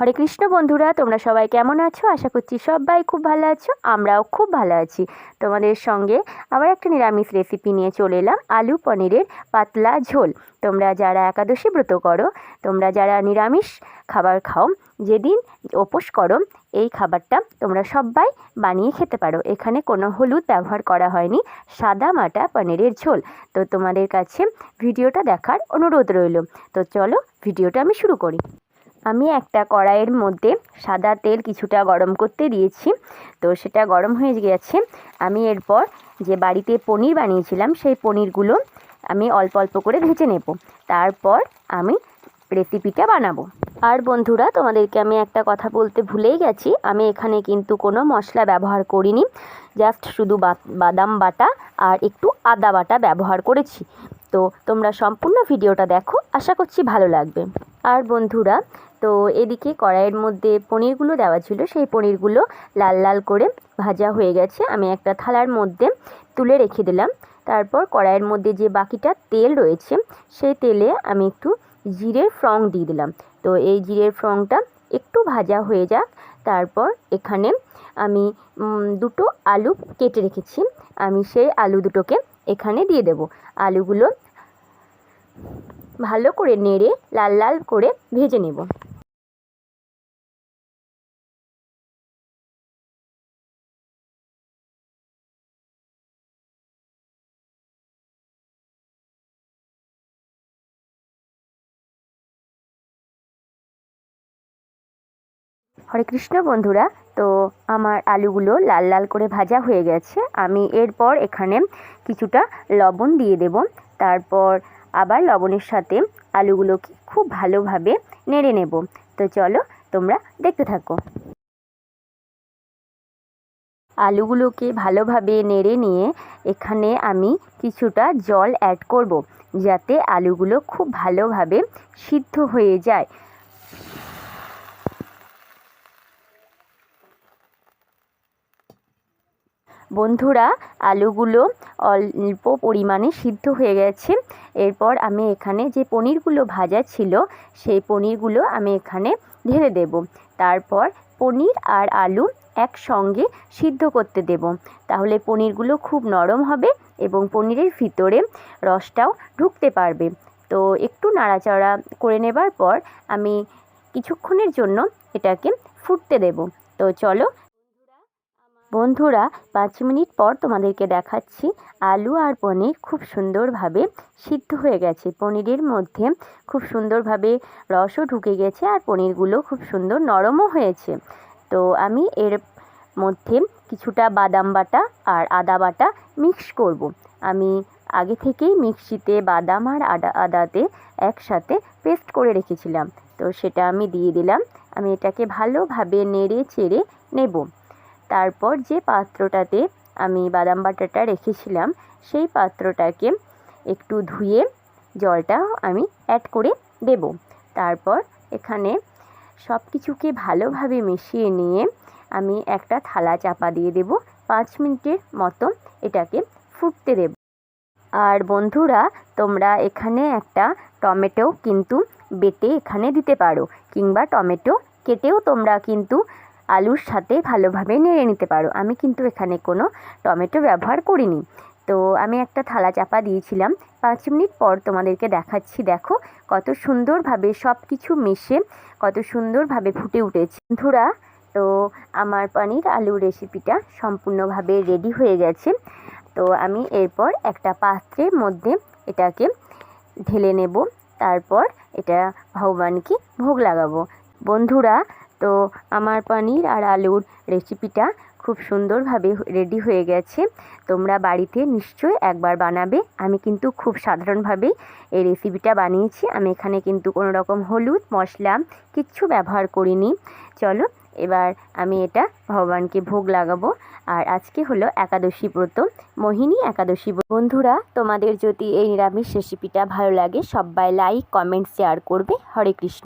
হরে কৃষ্ণ বন্ধুরা, তোমরা সবাই কেমন আছো? আশা করছি সবাই খুব ভালো আছো, আমরাও খুব ভালো আছি। তোমাদের সঙ্গে আবার একটা নিরামিষ রেসিপি নিয়ে চলে এলাম, আলু পনিরের পাতলা ঝোল। তোমরা যারা একাদশী ব্রত করো, তোমরা যারা নিরামিষ খাবার খাও, যেদিন উপোস করো, এই খাবারটা তোমরা সবাই বানিয়ে খেতে পারো। এখানে কোনো হলুদ ব্যবহার করা হয়নি, সাদা মাটা পনিরের ঝোল। তো তোমাদের কাছে ভিডিওটা দেখার অনুরোধ রইল। তো চলো ভিডিওটা আমি শুরু করি। আমি একটা কড়াইয়ের মধ্যে সাদা তেল কিছুটা গরম করতে দিয়েছি। তো সেটা গরম হয়ে গেছে। আমি এরপর যে বাড়িতে পনির বানিয়েছিলাম, সেই পনিরগুলো আমি অল্প অল্প করে ভেজে নেব। তারপর আমি রেসিপিটা বানাবো। আর বন্ধুরা, তোমাদেরকে আমি একটা কথা বলতে ভুলেই গেছি। আমি এখানে কিন্তু কোনো মশলা ব্যবহার করিনি। জাস্ট শুধু বাদাম বাটা আর একটু আদা বাটা ব্যবহার করেছি। তো তোমরা সম্পূর্ণ ভিডিওটা দেখো। আশা করছি ভালো লাগবে। আর বন্ধুরা তো এদিকে কড়াইয়ের মধ্যে পনিরগুলো দেওয়া ছিল। সেই পনিরগুলো লাল লাল করে ভাজা হয়ে গেছে। আমি একটা থালার মধ্যে তুলে রেখে দিলাম। তারপর কড়াইয়ের মধ্যে যে বাকিটা তেল রয়েছে, সেই তেলে আমি একটু জিরের ফ্রং দিয়ে দিলাম। তো এই জিরের ফ্রংটা একটু ভাজা হয়ে যাক। তারপর এখানে আমি দুটো আলু কেটে রেখেছি। আমি সেই আলু দুটোকে এখানে দিয়ে দেব। আলুগুলো ভালো করে নেড়ে লাল লাল করে ভেজে নেব। হরে কৃষ্ণ বন্ধুরা, তো আমার আলুগুলো লাল লাল করে ভাজা হয়ে গেছে। আমি এরপর এখানে কিছুটা লবণ দিয়ে দেব। তারপর আবার লবণের সাথে আলুগুলোকে খুব ভালোভাবে নেড়ে নেব। তো চলো তোমরা দেখতে থাকো। আলুগুলোকে ভালোভাবে নেড়ে নিয়ে এখানে আমি কিছুটা জল অ্যাড করব, যাতে আলুগুলো খুব ভালোভাবে সিদ্ধ হয়ে যায়। বন্ধুরা, আলুগুলো অল্প পরিমাণে সিদ্ধ হয়ে গেছে। এরপর আমি এখানে যে পনিরগুলো ভাজা ছিল, সেই পনিরগুলো আমি এখানে ঢেলে দেব। তারপর পনির আর আলু একসঙ্গে সিদ্ধ করতে দেব। তাহলে পনিরগুলো খুব নরম হবে এবং পনিরের ভিতরে রসটাও ঢুকতে পারবে। তো একটু নাড়াচাড়া করে নেবার পর আমি কিছুক্ষণের জন্য এটাকে ফুটতে দেব। তো চলো বন্ধুরা, পাঁচ মিনিট পর তোমাদেরকে দেখাচ্ছি আলু আর পনির খুব সুন্দরভাবে সিদ্ধ হয়ে গেছে। পনিরের মধ্যে খুব সুন্দরভাবে রসও ঢুকে গেছে আর পনিরগুলো খুব সুন্দর নরমও হয়েছে। তো আমি এর মধ্যে কিছুটা বাদাম বাটা আর আদা বাটা মিক্স করব। আমি আগে থেকেই মিক্সিতে বাদাম আর আদা, আদাতে একসাথে পেস্ট করে রেখেছিলাম। তো সেটা আমি দিয়ে দিলাম। আমি এটাকে ভালোভাবে নেড়ে চেড়ে নেব। তারপর যে পাত্রটাতে আমি বাদাম বাটাটা রেখেছিলাম, সেই পাত্রটাকে একটু ধুয়ে জলটা আমি অ্যাড করে দেব। তারপর এখানে সব কিছুকে ভালোভাবে মিশিয়ে নিয়ে আমি একটা থালা চাপা দিয়ে দেব। পাঁচ মিনিটের মতো এটাকে ফুটতে দেব। আর বন্ধুরা, তোমরা এখানে একটা টমেটো কিন্তু বেটে এখানে দিতে পারো, কিংবা টমেটো কেটেও তোমরা কিন্তু আলুর সাথে ভালোভাবে নেড়ে নিতে পারো। আমি কিন্তু এখানে কোনো টমেটো ব্যবহার করিনি। তো আমি একটা থালা চাপা দিয়েছিলাম। পাঁচ মিনিট পর তোমাদেরকে দেখাচ্ছি, দেখো কত সুন্দরভাবে সব কিছু মিশে কত সুন্দরভাবে ফুটে উঠেছে। বন্ধুরা, তো আমার পানির আলু রেসিপিটা সম্পূর্ণভাবে রেডি হয়ে গেছে। তো আমি এরপর একটা পাত্রের মধ্যে এটাকে ঢেলে নেব। তারপর এটা ভগবানকে ভোগ লাগাবো। বন্ধুরা তো আমার পনির আর আলুর রেসিপিটা খুব সুন্দরভাবে রেডি হয়ে গেছে। তোমরা বাড়িতে নিশ্চয়ই একবার বানাবে। আমি কিন্তু খুব সাধারণভাবেই এই রেসিপিটা বানিয়েছি। আমি এখানে কিন্তু কোনো রকম হলুদ, মশলা কিচ্ছু ব্যবহার করিনি। চলো, এবার আমি এটা ভগবানকে ভোগ লাগাবো। আর আজকে হলো একাদশী ব্রত, মোহিনী একাদশী বন্ধুরা, তোমাদের যদি এই নিরামিষ রেসিপিটা ভালো লাগে, সবাই লাইক কমেন্ট শেয়ার করবে। হরে কৃষ্ণ।